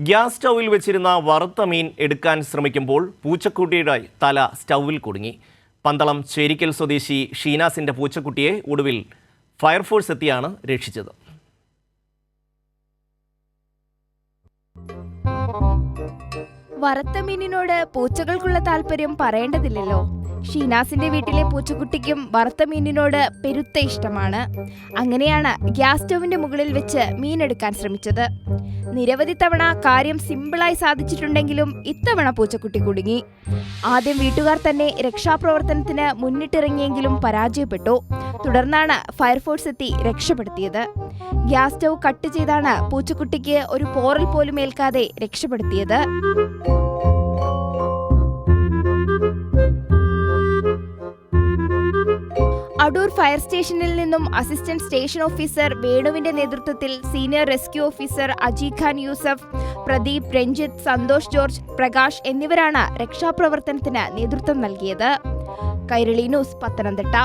Gas സ്റ്റൗവിൽ വെച്ചിരുന്ന വറുത്ത മീൻ എടുക്കാൻ ശ്രമിക്കുമ്പോൾ പൂച്ചക്കുട്ടിയുടെ തല സ്റ്റൗവിൽ കുടുങ്ങി. പന്തളം ചേരിക്കൽ സ്വദേശി ഷീനാസിന്റെ പൂച്ചക്കുട്ടിയെ ഒടുവിൽ ഫയർഫോഴ്സ് എത്തിയാണ് രക്ഷിച്ചത്. വറുത്ത മീനിനോട് പൂച്ചകൾക്കുള്ള താല്പര്യം പറയേണ്ടതില്ലല്ലോ. ഷീനാസിന്റെ വീട്ടിലെ പൂച്ചക്കുട്ടിക്കും വറുത്ത മീനിനോട് പെരുത്ത ഇഷ്ടമാണ്. അങ്ങനെയാണ് ഗ്യാസ് സ്റ്റൗവിന്റെ മുകളിൽ വെച്ച് മീനെടുക്കാൻ ശ്രമിച്ചത്. നിരവധി തവണ കാര്യം സിമ്പിളായി സാധിച്ചിട്ടുണ്ടെങ്കിലും ഇത്തവണ പൂച്ചക്കുട്ടി കുടുങ്ങി. ആദ്യം വീട്ടുകാർ തന്നെ രക്ഷാപ്രവർത്തനത്തിന് മുന്നിട്ടിറങ്ങിയെങ്കിലും പരാജയപ്പെട്ടു. തുടർന്നാണ് ഫയർഫോഴ്സ് എത്തി രക്ഷപ്പെടുത്തിയത്. ഗ്യാസ് സ്റ്റൗ കട്ട് ചെയ്താണ് പൂച്ചക്കുട്ടിക്ക് ഒരു പോറൽ പോലും ഏൽക്കാതെ രക്ഷപ്പെടുത്തിയത്. അടൂർ ഫയർ സ്റ്റേഷനിൽ നിന്നും അസിസ്റ്റന്റ് സ്റ്റേഷൻ ഓഫീസർ വേണുവിന്റെ നേതൃത്വത്തിൽ senior rescue officer Aji Khan Yusuf Pradeep Ranjith Santhosh George Prakash എന്നിവരാണ് രക്ഷാപ്രവർത്തനത്തിന് നേതൃത്വം നൽകിയത്. കൈരളി ന്യൂസ് പത്തനംതിട്ട.